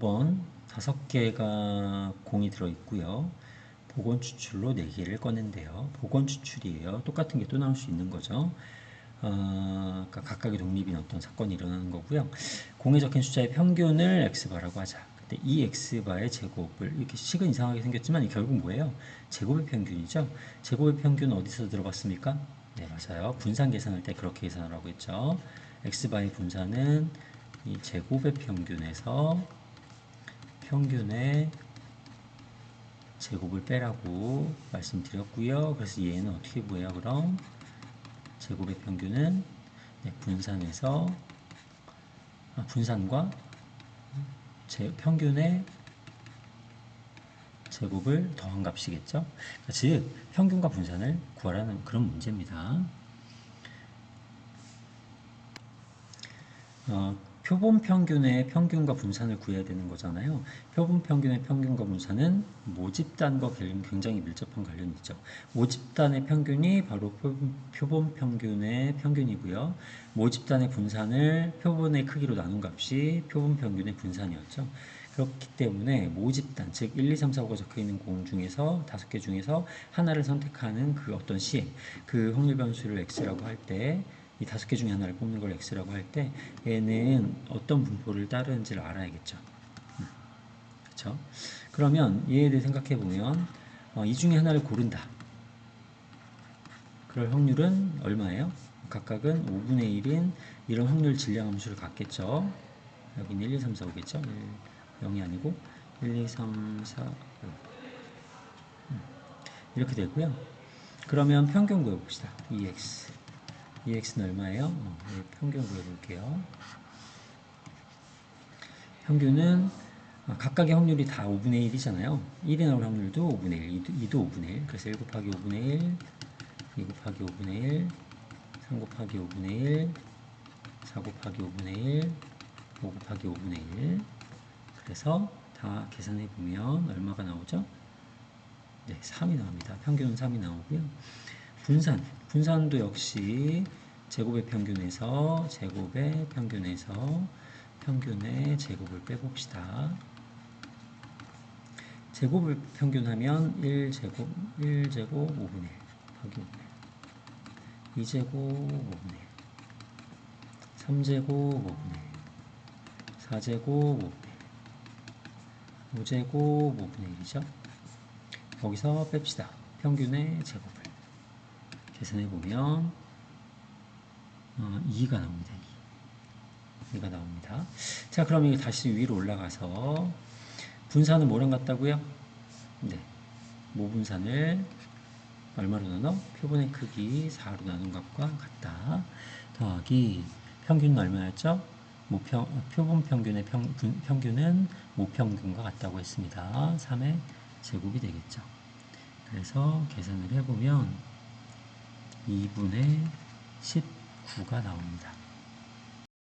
5번 5개가 공이 들어있고요. 복원 추출로 4개를 꺼낸대요. 복원 추출이에요. 똑같은 게 또 나올 수 있는 거죠. 어, 그러니까 각각의 독립인 어떤 사건이 일어나는 거고요. 공에 적힌 숫자의 평균을 x바라고 하자. 근데 이 x바의 제곱을 이렇게 식은 이상하게 생겼지만 결국 뭐예요? 제곱의 평균이죠. 제곱의 평균은 어디서 들어봤습니까? 네, 맞아요. 분산 계산할 때 그렇게 계산하라고 했죠. x바의 분산은 이 제곱의 평균에서 평균의 제곱을 빼라고 말씀드렸고요. 그래서 얘는 어떻게 구해요? 그럼 제곱의 평균은 네, 분산해서 아, 분산과 제 평균의 제곱을 더한 값이겠죠. 그러니까 즉 평균과 분산을 구하라는 그런 문제입니다. 어, 표본 평균의 평균과 분산을 구해야 되는 거잖아요. 표본 평균의 평균과 분산은 모집단과 굉장히 밀접한 관련이 있죠. 모집단의 평균이 바로 표본 평균의 평균이고요. 모집단의 분산을 표본의 크기로 나눈 값이 표본 평균의 분산이었죠. 그렇기 때문에 모집단, 즉 1, 2, 3, 4, 5가 적혀 있는 공 중에서 다섯 개 중에서 하나를 선택하는 그 어떤 시행, 그 확률 변수를 x라고 할때 이 다섯 개 중에 하나를 뽑는 걸 x라고 할 때 얘는 어떤 분포를 따르는지를 알아야겠죠. 음, 그렇죠? 그러면 얘에 대해 생각해 보면 어, 이 중에 하나를 고른다. 그럴 확률은 얼마예요? 각각은 5분의 1인 이런 확률 질량 함수를 갖겠죠. 여기는 1, 2, 3, 4, 5겠죠. 1, 0이 아니고 1, 2, 3, 4, 5. 음, 이렇게 되고요. 그러면 평균 구해봅시다. 2x EX는 얼마예요? 어, 평균 구해볼게요. 평균은 어, 각각의 확률이 다 5분의 1이잖아요. 1이 나올 확률도 5분의 1, 2도, 5분의 1. 그래서 1 곱하기 5분의 1, 2 곱하기 5분의 1, 3 곱하기 5분의 1, 4 곱하기 5분의 1, 5 곱하기 5분의 1. 그래서 다 계산해 보면 얼마가 나오죠? 네, 3이 나옵니다. 평균은 3이 나오고요. 분산. 분산도 역시 제곱의 평균에서 제곱의 평균에서 평균의 제곱을 빼봅시다. 제곱을 평균하면 1제곱, 1제곱 5분의 1 곱하기 5분의 1 2제곱 5분의 1 3제곱 5분의 1 4제곱 5분의 1 5제곱 5분의 1이죠. 거기서 뺍시다. 평균의 제곱을. 계산해 보면 어, 2가 나옵니다. 2. 2가 나옵니다. 자, 그럼 이 다시 위로 올라가서 분산은 뭐랑 같다고요? 네. 모분산을 얼마로 나눠? 표본의 크기 4로 나눈 값과 같다. 더하기 평균은 얼마였죠? 모평, 표본 평균의 평, 평균은 모평균과 같다고 했습니다. 3의 제곱이 되겠죠. 그래서 계산을 해보면 2분의 19가 나옵니다.